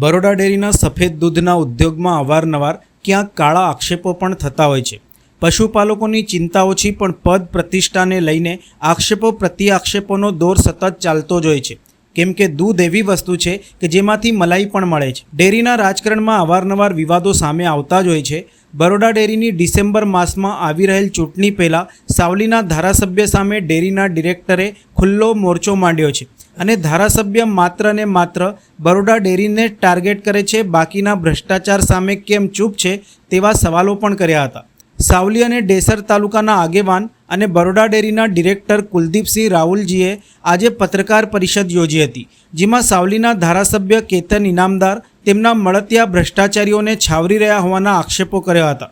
બરોડા ડેરીના સફેદ દૂધના ઉદ્યોગમાં અવારનવાર ક્યાંક કાળા આક્ષેપો પણ થતા હોય છે. પશુપાલકોની ચિંતા ઓછી પણ પદ પ્રતિષ્ઠાને લઈને આક્ષેપો પ્રતિ આક્ષેપોનો દોર સતત ચાલતો જ હોય છે. કેમ કે દૂધ એવી વસ્તુ છે કે જેમાંથી મલાઈ પણ મળે છે. ડેરીના રાજકારણમાં અવારનવાર વિવાદો સામે આવતા જ હોય છે. બરોડા ડેરીની ડિસેમ્બર માસમાં આવી રહેલ ચૂંટણી પહેલાં સાવલીના ધારાસભ્ય સામે ડેરીના ડિરેક્ટરે ખુલ્લો મોરચો માંડ્યો છે. અને ધારાસભ્ય માત્ર ને માત્ર બરોડા ડેરીને જ ટાર્ગેટ કરે છે. બાકીના ભ્રષ્ટાચાર સામે કેમ ચૂપ છે તેવા સવાલો પણ કર્યા હતા. સાવલી અને ડેસર તાલુકાના આગેવાન અને બરોડા ડેરીના ડિરેક્ટર કુલદીપસિંહ રાહુલજીએ આજે પત્રકાર પરિષદ યોજી હતી, જેમાં સાવલીના ધારાસભ્ય કેતન ઇનામદાર, તેમના મળતિયા ભ્રષ્ટાચારીઓને છાવરી રહ્યા હોવાના આક્ષેપો કર્યા હતા.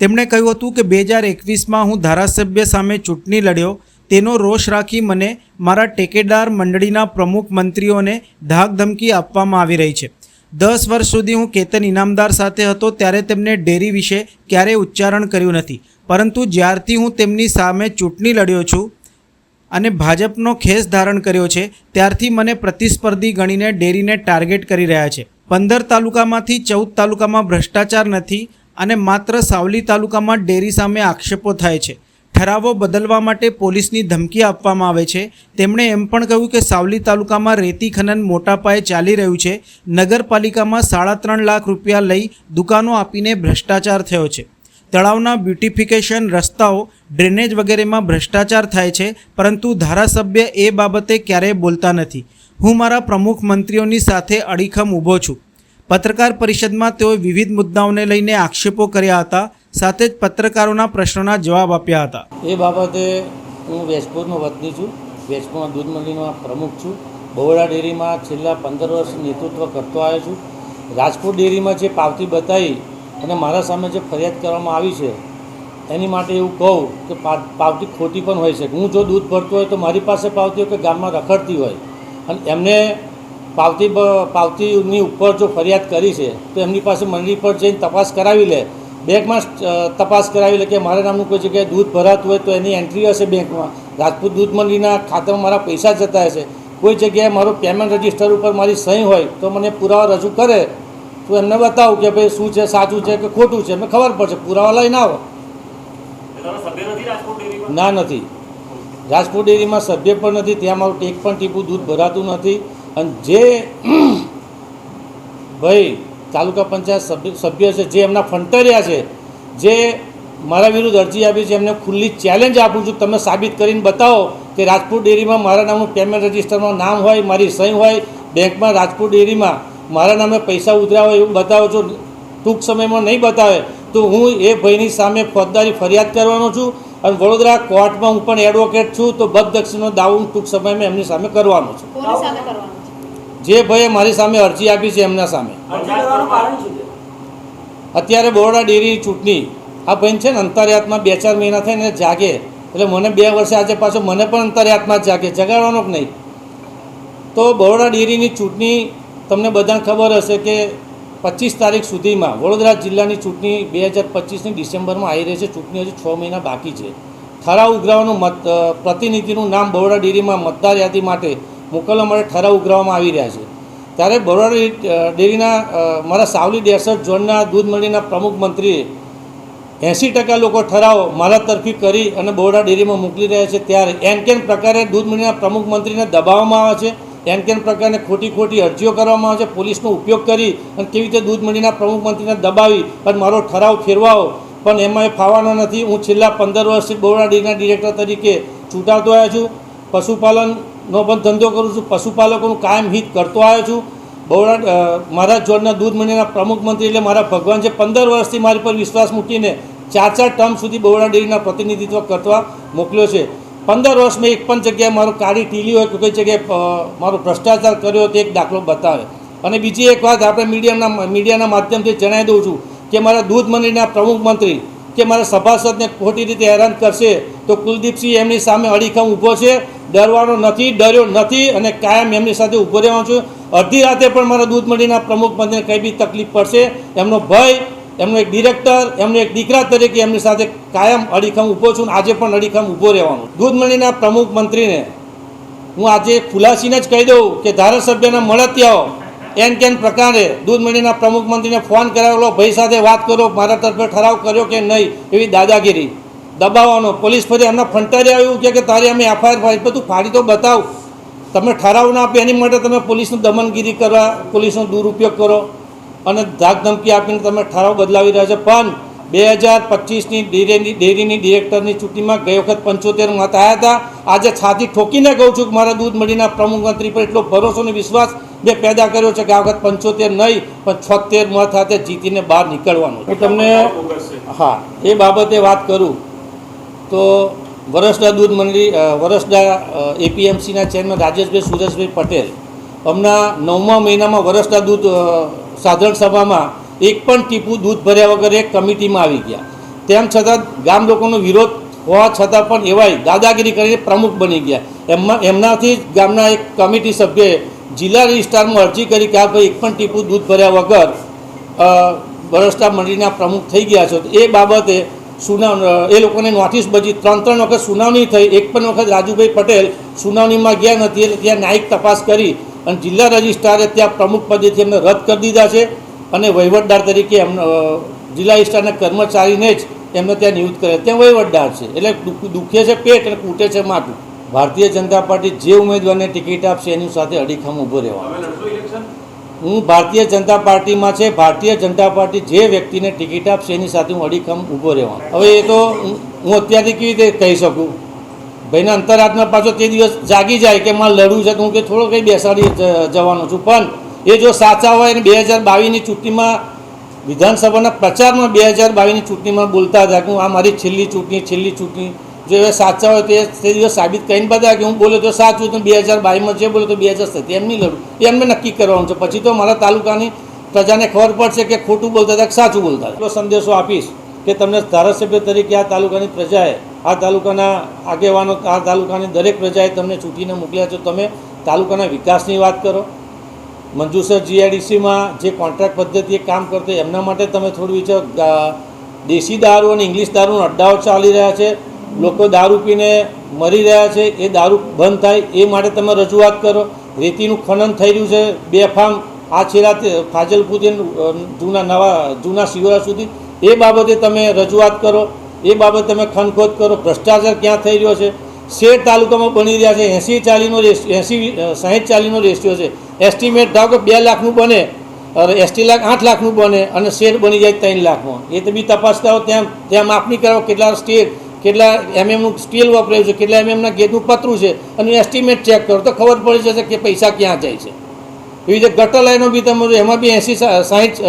તેમણે કહ્યું હતું કે બે હજાર એકવીસમાં હું ધારાસભ્ય સામે ચૂંટણી લડ્યો તેનો રોષ રાખી મને મારા ટેકેદાર મંડળીના પ્રમુખ મંત્રીઓને ધાકધમકી આપવામાં આવી રહી છે. દસ વર્ષ સુધી હું કેતન ઇનામદાર સાથે હતો ત્યારે તેમને ડેરી વિશે ક્યારેય ઉચ્ચારણ કર્યું નથી. પરંતુ જ્યારથી હું તેમની સામે ચૂંટણી લડ્યો છું અને ભાજપનો ખેસ ધારણ કર્યો છે, ત્યારથી મને પ્રતિસ્પર્ધી ગણીને ડેરીને ટાર્ગેટ કરી રહ્યા છે. પંદર તાલુકામાંથી ચૌદ તાલુકામાં ભ્રષ્ટાચાર નથી અને માત્ર સાવલી તાલુકામાં ડેરી સામે આક્ષેપો થાય છે. ઠરાવો બદલવા માટે પોલીસની ધમકી આપવામાં આવે છે. તેમણે એમ પણ કહ્યું કે સાવલી તાલુકામાં રેતી ખનન મોટા પાયે ચાલી રહ્યું છે. નગરપાલિકામાં સાડા ત્રણ લાખ રૂપિયા લઈ દુકાનો આપીને ભ્રષ્ટાચાર થયો છે. તળાવના બ્યુટિફિકેશન રસ્તાઓ, ડ્રેનેજ વગેરેમાં ભ્રષ્ટાચાર થાય છે, પરંતુ ધારાસભ્ય એ બાબતે ક્યારેય બોલતા નથી. હું મારા પ્રમુખ મંત્રીઓની સાથે અડીખમ ઊભો છું. પત્રકાર પરિષદમાં તેઓએ વિવિધ મુદ્દાઓને લઈને આક્ષેપો કર્યા હતા. સાથે જ પત્રકારોના પ્રશ્નોના જવાબ આપ્યા હતા. એ બાબતે હું વેજપુરનો વતની છું. વેજપુરમાં દૂધ મંડળીનો પ્રમુખ છું. બહોળા ડેરીમાં છેલ્લા પંદર વર્ષ નેતૃત્વ કરતો આવ્યો છું. રાજકોટ ડેરીમાં જે પાવતી બતાવી અને મારા સામે જે ફરિયાદ કરવામાં આવી છે, એની માટે એવું કહું કે પાવતી ખોટી પણ હોઈ શકે હું જો દૂધ ભરતો હોય તો મારી પાસે પાવતી હોય કે ગામમાં રખડતી હોય. અને એમને પાવતી પાવતીની ઉપર જો ફરિયાદ કરી છે, તો એમની પાસે મંડળી પર જઈને તપાસ કરાવી લે. બેંકમાં તપાસ કરાવી લે કે મારા નામનું કોઈ જગ્યાએ દૂધ ભરાતું હોય તો એની એન્ટ્રી હશે બેંકમાં. રાજપૂત દૂધ મંડળીના ખાતામાં મારા પૈસા જતા હશે. કોઈ જગ્યાએ મારું પેમેન્ટ રજિસ્ટર ઉપર મારી સહી હોય તો મને પુરાવા રજૂ કરે. તો એમને બતાવું કે ભાઈ શું છે સાચું છે કે ખોટું છે. એમને ખબર પડશે. પુરાવા લઈને આવો. ના નથી. રાજકોટ ડેરીમાં સભ્ય પણ નથી. ત્યાં મારું ટેક પણ ટીપું દૂધ ભરાતું નથી. અને જે ભાઈ તાલુકા પંચાયત સભ્ય છે, જે એમના ફંટરિયા છે, જે મારા વિરુદ્ધ અરજી આપી છે, એમને ખુલ્લી ચેલેન્જ આપું છું. તમે સાબિત કરીને બતાવો કે રાજપૂત ડેરીમાં મારા નામનું પેમેન્ટ રજિસ્ટરમાં નામ હોય, મારી સહી હોય, બેંકમાં રાજપૂત ડેરીમાં મારા નામે પૈસા ઉતર્યા હોય એવું બતાવો છો, ટૂંક સમયમાં નહીં બતાવે, તો હું એ ભાઈની સામે ફોજદારી ફરિયાદ કરવાનો છું અને વડોદરા કોર્ટમાં હું પણ એડવોકેટ છું, તો બદદક્ષિણનો દાવો હું ટૂંક સમયમાં એમની સામે કરવાનો છું કોની સામે કરવાનું છે જે ભાઈએ મારી સામે અરજી આપી છે એમના સામે. અત્યારે બરોડા ડેરી ચૂંટણી આ ભાઈ છે ને અંતરયાતમાં બે ચાર મહિના થઈને જાગે. એટલે મને બે વર્ષે આજે પાછો મને પણ અંતરયાતમાં જાગે જગાડવાનો જ નહીં. તો બરોડા ડેરીની ચૂંટણી તમને બધાને ખબર હશે કે પચીસ તારીખ સુધીમાં વડોદરા જિલ્લાની ચૂંટણી બે હજાર પચીસની ડિસેમ્બરમાં આવી રહી છે. ચૂંટણી હજુ છ મહિના બાકી છે. ઠરાવ ઉઘરાવાનું મત પ્રતિનિધિનું નામ બરોડા ડેરીમાં મતદાર યાદી માટે મોકલવા માટે ઠરાવ ઉઘરાવવામાં આવી રહ્યા છે. ત્યારે બરોડા ડેરીના મારા સાવલી ડેસર્ટ ઝોનના દૂધ મંડળીના પ્રમુખ મંત્રીએ એંસી ટકા લોકો ઠરાવ મારા તરફી કરી અને બરોડા ડેરીમાં મોકલી રહ્યા છે. ત્યારે એન કેન પ્રકારે દૂધ મંડળીના પ્રમુખ મંત્રીને દબાવવામાં આવે છે. એન કેન પ્રકારની ખોટી ખોટી અરજીઓ કરવામાં આવે છે. પોલીસનો ઉપયોગ કરી અને કેવી રીતે દૂધ મંડળીના પ્રમુખ મંત્રીને દબાવી અને મારો ઠરાવ ફેરવાઓ પણ એમાં એ ફાવાનો નથી. હું છેલ્લા પંદર વર્ષથી બરોડા ડેરીના ડિરેક્ટર તરીકે ચૂંટાતો આવ્યો છું. પશુપાલનનો પણ ધંધો કરું છું. પશુપાલકોનું કાયમ હિત કરતો આવ્યો છું. બહુડા મારા જોડના દૂધ મંડળના પ્રમુખ મંત્રી એટલે મારા ભગવાન છે, પંદર વર્ષથી મારી પર વિશ્વાસ મૂકીને ચાર ચાર ટર્મ સુધી બરોડા ડેરીના પ્રતિનિધિત્વ કરવા મોકલ્યો છે. પંદર વર્ષમાં એક પણ જગ્યાએ મારો કાળી ટીલી હોય કે કોઈ જગ્યાએ મારો ભ્રષ્ટાચાર કર્યો તો એક દાખલો બતાવે. અને બીજી એક વાત આપણે મીડિયાના મીડિયાના માધ્યમથી જણાવી દઉં છું કે મારા દૂધ મંડળીના પ્રમુખ મંત્રી કે મારા સભાસદને ખોટી રીતે હેરાન કરશે તો કુલદીપસિંહ એમની સામે અડીખમ ઊભો છે. ડરવાનો નથી, ડર્યો નથી અને કાયમ એમની સાથે ઊભો રહેવાનો છું. અડધી રાતે પણ મારા દૂધ મંડીના પ્રમુખ મંત્રીને કંઈ બી તકલીફ પડશે. એમનો ભય, એમનો એક ડિરેક્ટર, એમનો એક દીકરા તરીકે એમની સાથે કાયમ અડીખમ ઊભો છું આજે પણ અડીખમ ઊભો રહેવાનો દૂધ મંડીના પ્રમુખ મંત્રીને હું આજે ખુલાસીને જ કહી દઉં કે ધારાસભ્યના મળતિયાઓ એન કેન પ્રકારે દૂધ મંડીના પ્રમુખ મંત્રીને ફોન કરાવેલો, ભાઈ સાથે વાત કરો, મારા તરફે ઠરાવ કર્યો કે નહીં? એવી દાદાગીરી. દબાવવાનો. પોલીસ ફરી એમના ફંટારી આવ્યું, કે તારી અમે એફઆઈઆર પર તું ફાડી તો બતાવ. તમે ઠરાવ ના આપે, એની માટે તમે પોલીસનું દમનગીરી કરવા, પોલીસનો દુરુપયોગ કરો. અને ધમકી આપીને તમે ઠરાવ બદલાવી રહ્યા છો. પણ બે હજાર પચીસની ડેરીની ડેરીની ડિરેક્ટરની ચૂંટણીમાં ગઈ વખત પંચોતેર મત આવ્યા હતા. આજે છાતી ઠોકીને કહું છું કે મારા દૂધ મંડીના પ્રમુખ મંત્રી પર એટલો ભરોસો અને વિશ્વાસ મેં પેદા કર્યો છે કે આ વખત પંચોતેર નહીં, પણ છોતેર મત સાથે જીતીને બહાર નીકળવાનું હું તમને હા, એ બાબતે વાત કરું. તો વરસડા દૂધ મંડળી વરસડા એપીએમસીના ચેરમેન રાજેશભાઈ સુરેશભાઈ પટેલ હમણાં નવમા મહિનામાં વરસડા દૂધ સાધારણ સભામાં એક પણ ટીપું દૂધ ભર્યા વગર એક કમિટીમાં આવી ગયા. તેમ છતાં ગામ લોકોનો વિરોધ હોવા છતાં પણ એવાય દાદાગીરી કરીને પ્રમુખ બની ગયા. એમમાં, એમનાથી જ ગામના એક કમિટી સભ્યએ જિલ્લા રજિસ્ટ્રારમાં અરજી કરી કે આ ભાઈ એક પણ ટીપું દૂધ ભર્યા વગર બરસતા મંડળીના પ્રમુખ થઈ ગયા છો. એ બાબતે સુનાવ એ લોકોને નોટિસ બજી ત્રણ ત્રણ વખત સુનાવણી થઈ. એક પણ વખત રાજુભાઈ પટેલ સુનાવણીમાં ગયા નથી, એટલે ત્યાં ન્યાયિક તપાસ કરી અને જિલ્લા રજિસ્ટ્રારે ત્યાં પ્રમુખ પદેથી એમને રદ કરી દીધા છે અને વહીવટદાર તરીકે એમને જિલ્લા રજિસ્ટ્રારના કર્મચારીને જ એમને ત્યાં નિયુક્ત કર્યા. ત્યાં વહીવટદાર છે. એટલે દુખ- છે, પેટ અને કૂટે છે માથું. ભારતીય જનતા પાર્ટી જે ઉમેદવારને ટિકિટ આપશે એની સાથે અડીખમ ઊભો રહેવાનો. હું ભારતીય જનતા પાર્ટીમાં છે ભારતીય જનતા પાર્ટી જે વ્યક્તિને ટિકિટ આપશે એની સાથે હું અડીખમ ઊભો રહેવાનો. હવે એ તો હું- અત્યારથી કેવી રીતે કહી શકું? ભાઈના અંતરાત્મા પાછો તે દિવસ જાગી જાય કે મારે લડવું છે તો હું કે થોડો કંઈ બેસાડી જવાનો છું. પણ એ જો સાચા હોય અને બે હજાર બાવીસની ચૂંટણીમાં વિધાનસભાના પ્રચારમાં બે હજાર બાવીસની ચૂંટણીમાં બોલતા હતા કે હું આ મારી છેલ્લી ચૂંટણી છેલ્લી ચૂંટણી જો સાચા હોય તો તે દિવસ સાબિત કરીને બતાવે કે હું બોલ્યો તો સાચું, તો બે હજાર બાવીસમાં જે બોલ્યો તો બે હજાર સત્તર, એમ લડું. એમને નક્કી કરવાનું છે. પછી તો મારા તાલુકાની પ્રજાને ખબર પડશે કે ખોટું બોલતા હતા કે સાચું બોલતા એટલો સંદેશો આપીશ કે તમને ધારાસભ્ય તરીકે આ તાલુકાની પ્રજાએ, આ તાલુકાના આગેવાનો, આ તાલુકાની દરેક પ્રજાએ તમને ચૂંટીને મોકલ્યા છો. તમે તાલુકાના વિકાસની વાત કરો. મંજુસર જીઆઈડીસીમાં જે કોન્ટ્રાક્ટ પદ્ધતિએ કામ કરતો, એમના માટે તમે થોડું વિચાર. દેશી દારૂ અને ઇંગ્લિશ દારૂના અડ્ડાઓ ચાલી રહ્યા છે. લોકો દારૂ પીને મરી રહ્યા છે, એ દારૂ બંધ થાય, એ માટે તમે રજૂઆત કરો. રેતીનું ખનન થઈ રહ્યું છે બેફામ આ છેલ્લા ફાજલપુરથી જૂના નવા, જૂના શિવરા સુધી. એ બાબતે તમે રજૂઆત કરો, એ બાબતે તમે ખનખોદ કરો. ભ્રષ્ટાચાર ક્યાં થઈ રહ્યો છે? શેર તાલુકામાં બની રહ્યા છે, એંસી ચાલીનો એંસી સાહીઠ ચાલીનો રેશિયો છે. એસ્ટિમેટ ધારો કે બે લાખનું બને એસટી લાખ આઠ લાખનું બને અને શેર બની જાય ત્રણ લાખમાં. એ તો બી તપાસ હો, ત્યાં ત્યાં માપણી કરાવો, કેટલા સ્ટેટ કેટલા એમએમનું સ્ટીલ વપરાયું છે, કેટલા એમએમના ગેટનું પતરું છે, અને એસ્ટિમેટ ચેક કરો તો ખબર પડી જશે કે પૈસા ક્યાં જાય છે. એવી રીતે ગટર લાઈનો બી તમે એમાં બી એંસી સાહીઠ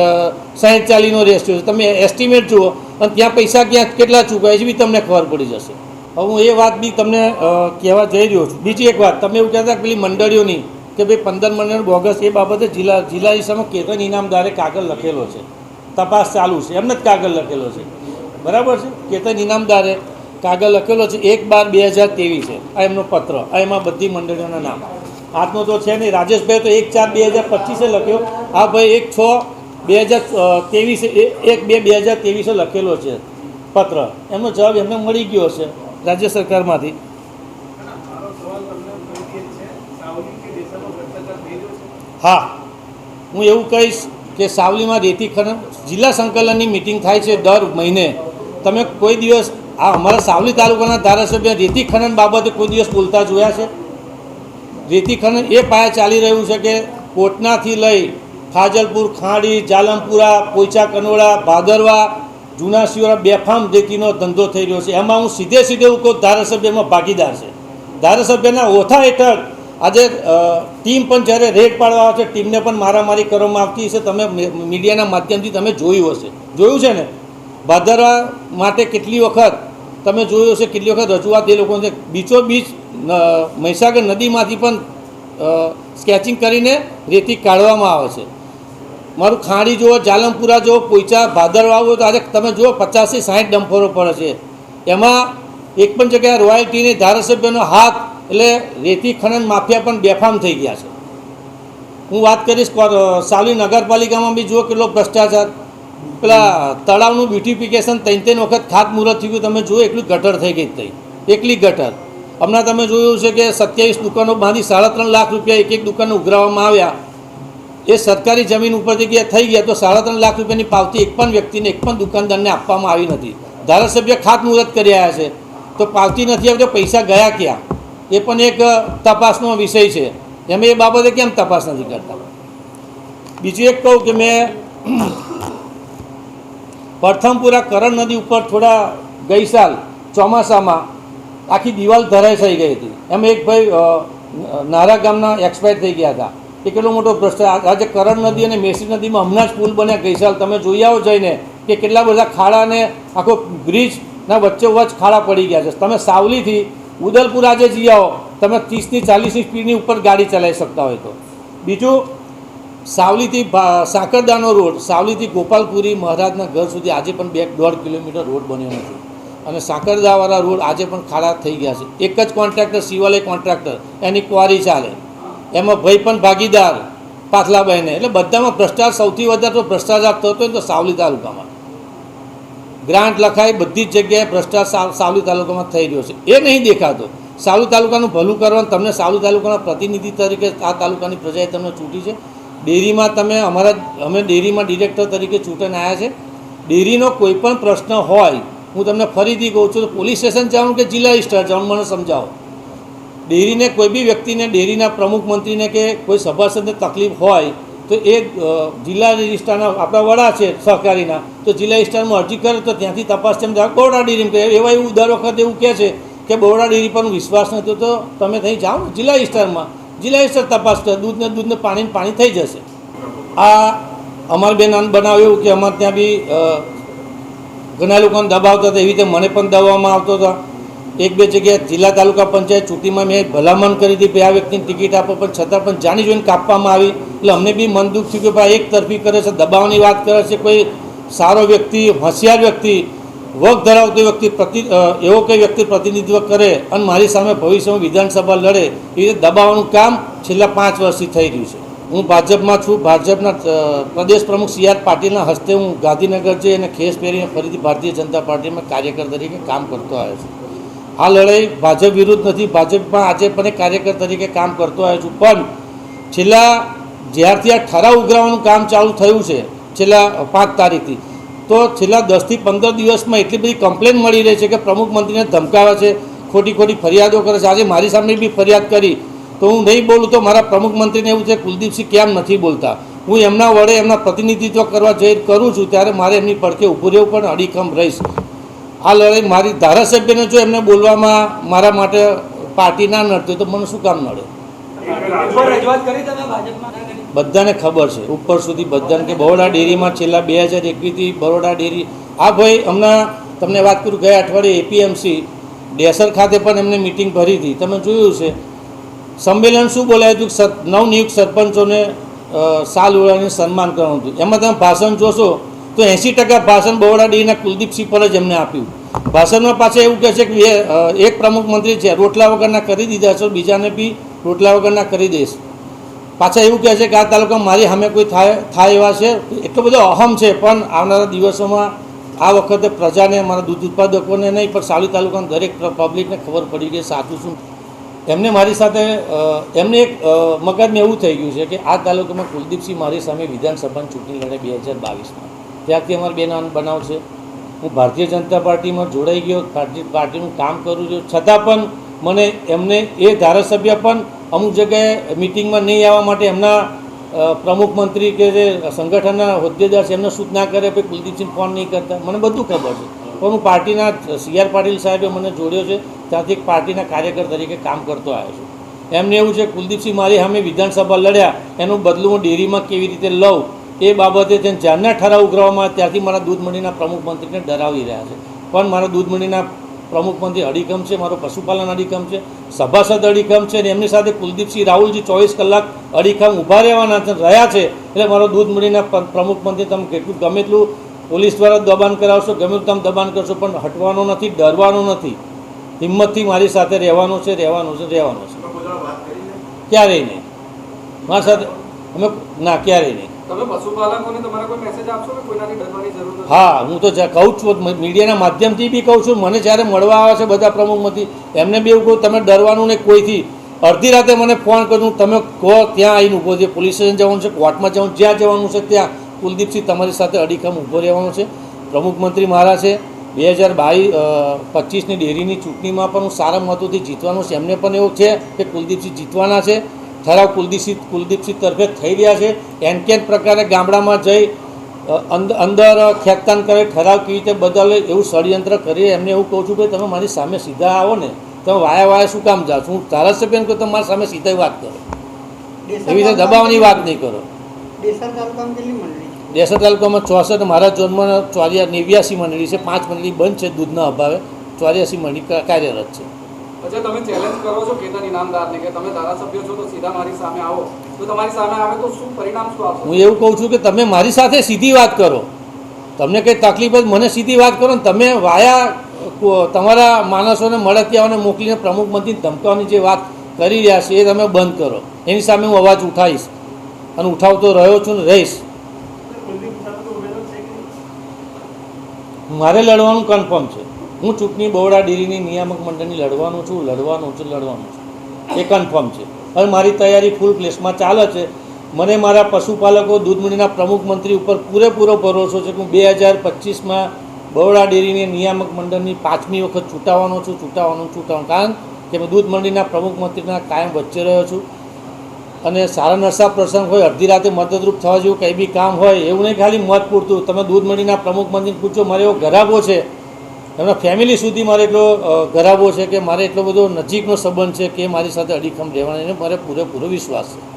સાહીઠ ચાલીનો રેશિયો છે. તમે એસ્ટિમેટ જુઓ, અને ત્યાં પૈસા ક્યાં, કેટલા ચૂકવાય છે બી તમને ખબર પડી જશે. હવે હું એ વાત બી તમને કહેવા જઈ રહ્યો છું. બીજી એક વાત, તમે એવું કહેતા પેલી મંડળીઓની કે ભાઈ પંદર મંડળ બોગસ, એ બાબતે જિલ્લા જિલ્લા ઈસામાં કેતન ઇનામદારે કાગળ લખેલો છે. તપાસ ચાલુ છે. એમને જ કાગળ લખેલો છે. બરાબર છે? કેતન ઇનામદારે કાગળ લખેલો છે, એક બાર બે હજાર ત્રેવીસ છે. આ એમનો પત્ર, આ એમાં બધી મંડળીઓના નામ. આજનો તો છે નહીં રાજેશભાઈ તો એક ચાર બે હજાર પચીસે લખ્યો. આ ભાઈ એક છ બે હજાર ત્રેવીસે એક બે બે હજાર ત્રેવીસે લખેલો છે પત્ર. એમનો જવાબ એમને મળી ગયો છે રાજ્ય સરકારમાંથી. હા, હું એવું કહીશ કે સાવલીમાં રેતી ખનન, જિલ્લા સંકલનની મિટિંગ થાય છે દર મહિને. તમે કોઈ દિવસ આ અમારા સાવલી તાલુકાના ધારાસભ્ય રેતી ખનન બાબતે કોઈ દિવસ બોલતા જોયા છે? રેતી ખનન એ પાયા ચાલી રહ્યું છે કે કોટનાથી લઈ ફાજલપુર, ખાડી, જાલમપુરા પોઈચા કનોડા, ભાદરવા, જૂના શિવરા બેફામ રેતીનો ધંધો થઈ રહ્યો છે. એમાં હું સીધે સીધે હું કહું ધારાસભ્યમાં ભાગીદાર છે. ધારાસભ્યના ઓથા હેઠળ આજે ટીમ પણ જ્યારે રેડ પાડવા આવે છે ટીમને પણ મારામારી કરવામાં આવતી હશે. તમે મીડિયાના માધ્યમથી તમે જોયું હશે. જોયું છે ને? ભાદરવા માટે કેટલી વખત તમે જોયું હશે કેટલી વખત રજૂઆત એ લોકોને બીચો બીચ મહીસાગર નદીમાંથી પણ સ્કેચિંગ કરીને રેતી કાઢવામાં આવે છે. મારું ખાડી જુઓ, જાલમપુરા જુઓ, પોઈચા, ભાદરવા આવો તો આજે તમે જુઓ, પચાસથી સાઠ ડમ્ફરો પડે છે. એમાં એક પણ જગ્યાએ રોયલ્ટીની ધારાસભ્યનો હાથ, એટલે રેતી ખનન માફિયા પણ બેફામ થઈ ગયા છે. હું વાત કરીશ કોર- સાવલી નગરપાલિકામાં બી જુઓ કેટલો ભ્રષ્ટાચાર. પેલા તળાવનું બ્યુટિફિકેશન ત્રણ ત્રણ વખત ખાતમુહૂર્ત થઈ ગયું તમે જોયું એટલું ગટર થઈ ગઈ થઈ એકલી ગટર. હમણાં તમે જોયું છે કે સત્યાવીસ દુકાનો બાંધી સાડા ત્રણ લાખ રૂપિયા એક એક દુકાને ઉઘરાવવામાં આવ્યા. એ સરકારી જમીન ઉપરથી ગયા થઈ ગયા તો સાડા ત્રણ લાખ રૂપિયાની પાવતી એક પણ વ્યક્તિને, એક પણ દુકાનદારને આપવામાં આવી નથી. ધારાસભ્ય ખાતમુહૂર્ત કરી આવ્યા છે. તો પાવતી નથી આવી પૈસા ગયા ક્યાં? એ પણ એક તપાસનો વિષય છે. એમ એ બાબતે કેમ તપાસ નથી કરતા? બીજું એક કહું કે મેં પ્રથમપુરા કરણ નદી ઉપર થોડા ગઈ સાલ ચોમાસામાં આખી દિવાલ થઈ ગઈ હતી. એમ એક ભાઈ નારા ગામના એક્સપાયર થઈ ગયા હતા. એ કેટલો મોટો ભ્રષ્ટાચાર આજે કરણ નદી અને મેસી નદીમાં હમણાં જ પુલ બન્યા ગઈ સાલ. તમે જોઈ આવો જઈને કે કેટલા બધા ખાડાને આખો બ્રિજના વચ્ચે વચ્ચ ખાડા પડી ગયા છે. તમે સાવલીથી ઉદલપુર આજે જઈ આવો. તમે ત્રીસની ચાલીસની સ્પીડની ઉપર ગાડી ચલાવી શકતા હોય તો. બીજું સાવલીથી સાકરદાનો રોડ, સાવલીથી ગોપાલપુરી મહારાજના ઘર સુધી આજે પણ બે, દોઢ કિલોમીટર રોડ બન્યો નથી. અને સાકરદાવાળા રોડ આજે પણ ખાડા થઈ ગયા છે. એક જ કોન્ટ્રાક્ટર, શિવાલય કોન્ટ્રાક્ટર, એની ક્વારી ચાલે. એમાં ભાઈ પણ ભાગીદાર પાથલાભાઈને એટલે બધામાં ભ્રષ્ટાચાર, સૌથી વધારે ભ્રષ્ટાચાર થતો હોય તો સાવલી તાલુકામાં. ગ્રાન્ટ લખાય બધી જ જગ્યાએ ભ્રષ્ટાચાર સાવલી તાલુકામાં થઈ રહ્યો છે. એ નહીં દેખાતો. સાવલી તાલુકાનું ભલું કરવાનું તમને સાવલી તાલુકાના પ્રતિનિધિ તરીકે આ તાલુકાની પ્રજાએ તમને ચૂંટી છે. ડેરીમાં તમે અમારા અમે ડેરીમાં ડિરેક્ટર તરીકે ચૂંટણ આવ્યા છે. ડેરીનો કોઈ પણ પ્રશ્ન હોય, હું તમને ફરીથી કહું છું પોલીસ સ્ટેશન જવાનું કે જિલ્લા રજિસ્ટર જવાનું મને સમજાવો. ડેરીને કોઈ બી વ્યક્તિને, ડેરીના પ્રમુખ મંત્રીને કે કોઈ સભાસદને તકલીફ હોય, તો એ જિલ્લા રજિસ્ટ્રારના આપણા વડા છે સહકારીના, તો જિલ્લા રજિસ્ટ્રારમાં અરજી કરે તો ત્યાંથી તપાસ તેમ બરોડા ડેરી કરે એવા એવું દર વખત એવું કહે છે કે બરોડા ડેરી પરનો વિશ્વાસ નથી તો તમે ત્યાં જાઓ જિલ્લા રજિસ્ટ્રારમાં. જિલ્લા રજિસ્ટર તપાસ કરે દૂધને દૂધને પાણીને પાણી થઈ જશે. આ અમારી બેન બનાવ એવું કે અમારે ત્યાં બી ઘણા લોકોને દબાવતા હતા. એવી રીતે મને પણ દબાવવામાં આવતો હતો. એક બે જગ્યાએ જિલ્લા તાલુકા પંચાયત ચૂંટણીમાં મેં ભલામણ કરી હતી કે આ વ્યક્તિને ટિકિટ આપો, પણ છતાં પણ જાણી જોઈને કાપવામાં આવી. એટલે અમને બી મન દુઃખ થયું કે ભાઈ એક તરફી કરે છે દબાવવાની વાત કરે છે, કોઈ સારો વ્યક્તિ, હોશિયાર વ્યક્તિ વગ ધરાવતો વ્યક્તિ પ્રતિ એવો કોઈ વ્યક્તિ પ્રતિનિધિત્વ કરે અને મારી સામે ભવિષ્યમાં વિધાનસભા લડે, એ રીતે દબાવવાનું કામ છેલ્લા પાંચ વર્ષથી થઈ રહ્યું છે. હું ભાજપમાં છું. ભાજપના પ્રદેશ પ્રમુખ સી આર પાટીલના હસ્તે હું ગાંધીનગર જઈ અને ખેસ પહેરીને ફરીથી ભારતીય જનતા પાર્ટીમાં કાર્યકર તરીકે કામ કરતો આવ્યો છું. આ લડાઈ ભાજપ વિરુદ્ધ નથી. ભાજપમાં આજે પણ કાર્યકર તરીકે કામ કરતો આવ્યો છું. પણ છેલ્લા જ્યારથી આ ઠરાવ ઉઘરાવવાનું કામ ચાલુ થયું છે, છેલ્લા પાંચ તારીખથી. તો છેલ્લા દસથી પંદર દિવસમાં એટલી બધી કમ્પ્લેન મળી રહી છે કે પ્રમુખ મંત્રીને ધમકાવે છે, ખોટી ખોટી ફરિયાદો કરે છે. આજે મારી સામે બી ફરિયાદ કરી. તો હું નહીં બોલું તો મારા પ્રમુખ મંત્રીને એવું છે, કુલદીપસિંહ કેમ નથી બોલતા? હું એમના વડે એમના પ્રતિનિધિત્વ કરવા જઈ કરું છું, ત્યારે મારે એમની પડખે ઊભું રહેવું પણ અડીખમ રહીશ. આ લડાઈ મારી ધારાસભ્યને જો એમને બોલવામાં મારા માટે પાર્ટી ના નડતી તો મને શું કામ નડે? રજૂઆત ભાજપમાં? બધાને ખબર છે. ઉપર સુધી બધાને કે બરોડા ડેરીમાં છેલ્લા બે હજાર એકવીસથી બરોડા ડેરી આ ભાઈ હમણાં તમને વાત કરું ગયા અઠવાડિયે એપીએમસી ડેસર ખાતે પણ એમને મિટિંગ ભરી હતી. તમે જોયું છે સંમેલન શું બોલાયું હતું? સર, નવનિયુક્ત સરપંચોને સાલ ઓળાને સન્માન કરવાનું હતું. એમાં તમે ભાષણ જોશો તો એંસી ટકા ભાષણ બરોડા ડેરીના કુલદીપસિંહ પર જ એમને આપ્યું. ભાષણમાં પાછા એવું કહે છે કે એક પ્રમુખ મંત્રી છે. રોટલા વગરના કરી દીધા છો. બીજાને બી રોટલા વગરના કરી દઈશ. પાછા એવું કહે છે કે આ તાલુકામાં મારી સામે કોઈ થાય થાય એવા છે? એટલો બધો અહમ છે, પણ આવનારા દિવસોમાં આ વખતે પ્રજાને, મારા દૂધ ઉત્પાદકોને નહીં, પણ સાવલી તાલુકાના દરેક પબ્લિકને ખબર પડી કે સાચું શું? એમને મારી સાથે એમને એક મગજમાં એવું થઈ ગયું છે કે આ તાલુકામાં કુલદીપસિંહ મારી સામે વિધાનસભાની ચૂંટણી લડે બે હજાર બાવીસમાં. ત્યારથી અમારે બે નાન બનાવ છે. હું ભારતીય જનતા પાર્ટીમાં જોડાઈ ગયો પાર્ટી પાર્ટીનું કામ કરું છું. છતાં પણ મને એમને, એ ધારાસભ્ય પણ અમુક જગ્યાએ મિટિંગમાં નહીં આવવા માટે એમના પ્રમુખ મંત્રી કે જે સંગઠનના હોદ્દેદાર છે, એમને સૂચના કરે પછી કુલદીપસિંહ ફોન નહીં કરતા. મને બધું ખબર છે. પણ હું પાર્ટીના સી આર પાટીલ સાહેબે મને જોડ્યો છે, ત્યાંથી એક પાર્ટીના કાર્યકર તરીકે કામ કરતો આવ્યો છું. એમને એવું છે, કુલદીપસિંહ મારી સામે વિધાનસભા લડ્યા, એનું બદલું હું ડેરીમાં કેવી રીતે લઉં? એ બાબતે જ્યાંના ઠરાવ ઉઘરાવવામાં ત્યાંથી મારા દૂધ પ્રમુખ મંત્રીને ડરાવી રહ્યા છે. પણ મારા દૂધ પ્રમુખ અડીકમ છે, મારો પશુપાલન અડીકમ છે, સભાસદ અડીખમ છે અને એમની સાથે કુલદીપસિંહ રાહુલજી ચોવીસ કલાક અડીકમ ઊભા રહેવાના રહ્યા છે. એટલે મારો દૂધ મળીને પ- તમે કેટલું ગમે એટલું પોલીસ દ્વારા દબાણ કરાવશો, ગમે તમે દબાણ કરશો, પણ હટવાનો નથી, ડરવાનો નથી. હિંમતથી મારી સાથે રહેવાનું છે રહેવાનું છે રહેવાનું છે. ક્યારેય નહીં. મારી સાથે અમે ના, ક્યારેય નહીં. હા, હું તો કહું છું મીડિયાના માધ્યમથી બી કહું છું, મને જ્યારે મળવા આવે છે બધા પ્રમુખમાંથી, એમને બી એવું કહું, તમે ડરવાનું ને કોઈથી? અડધી રાતે મને ફોન કર્યું તમે કહો, ત્યાં આવીને ઊભો છે પોલીસ સ્ટેશન જવાનું છે કોર્ટમાં જવાનું, જ્યાં જવાનું છે, ત્યાં. કુલદીપસિંહ તમારી સાથે અડીખમ ઊભો રહેવાનો છે. પ્રમુખ મંત્રી મારા છે. બે હજાર બાવીસ પચીસની ડેરીની ચૂંટણીમાં પણ હું સારા મતોથી જીતવાનું છે. એમને પણ એવું છે કે કુલદીપસિંહ જીતવાના છે. ઠરાવ કુલદીપસિંહ કુલદીપસિંહ તરફે થઈ રહ્યા છે. એન કેન પ્રકારે ગામડામાં જઈ અંદર ખેંચતાન કરે ઠરાવ કેવી રીતે બદલે એવું ષડયંત્ર કરી એમને એવું કહું છું કે તમે મારી સામે સીધા આવો ને. તમે વાયા વાયા શું કામ જાઓ? છો હું ધારાસભ્યને કહું તમે મારી સામે સીધા વાત કરો. એવી રીતે દબાવવાની વાત નહીં કરો? દેસર તાલુકામાં ચોસઠ મારા ઝોનમાં ચોર્યા નેવ્યાસી મંડળી છે. પાંચ મંડળી બંધ છે દૂધના અભાવે. ચોર્યાસી મંડળી કાર્યરત છે. અચ્છા, તમે ચેલેન્જ કરો છો કેતન ઇનામદારને કે તમે ધારાસભ્ય છો તો સીધા મારી સામે આવો. તો તમારી સામે આવે તો શું પરિણામ શું આવશે હું એવું કહું છું કે તમે મારી સાથે સીધી વાત કરો. તમને કંઈ તકલીફ જ મને સીધી વાત કરો ને તમે વાયા તમારા માણસોને, મળતિયાઓને મોકલીને પ્રમુખ મંત્રીને ધમકાવાની જે વાત કરી રહ્યા છે એ તમે બંધ કરો. એની સામે હું અવાજ ઉઠાવીશ અને ઉઠાવતો રહ્યો છું ને રહીશ. મારે લડવાનું કન્ફર્મ છે. હું ચૂંટણી બહોળા ડેરીની નિયામક મંડળની લડવાનું છું લડવાનું છું લડવાનું છું. એ કન્ફર્મ છે. હવે મારી તૈયારી ફૂલ પ્લેસમાં ચાલે છે. મને મારા પશુપાલકો દૂધ મંડળીના પ્રમુખ મંત્રી ઉપર પૂરેપૂરો ભરોસો છે કે હું બે હજાર પચીસમાં બરોડા ડેરીની નિયામક મંડળની પાંચમી વખત ચૂંટાવાનો છું, ચૂંટાવાનો ચૂંટાવાનું કારણ કે મેં દૂધ મંડળીના પ્રમુખ મંત્રીના કાયમ વચ્ચે રહ્યો છું. અને સારા નરસા પ્રસંગ હોય, અડધી રાતે મદદરૂપ થવા જેવું કંઈ બી કામ હોય, એવું નહીં ખાલી મત પૂરતું. તમે દૂધ મંડીના પ્રમુખ મંત્રીને પૂછો, મારે એવો ગરાબો છે. એમના ફેમિલી સુધી મારે એટલો ગરાબો છે કે મારે એટલો બધો નજીકનો સંબંધ છે કે મારી સાથે અડીખમ રહેવાનો એને મારે પૂરેપૂરો વિશ્વાસ છે.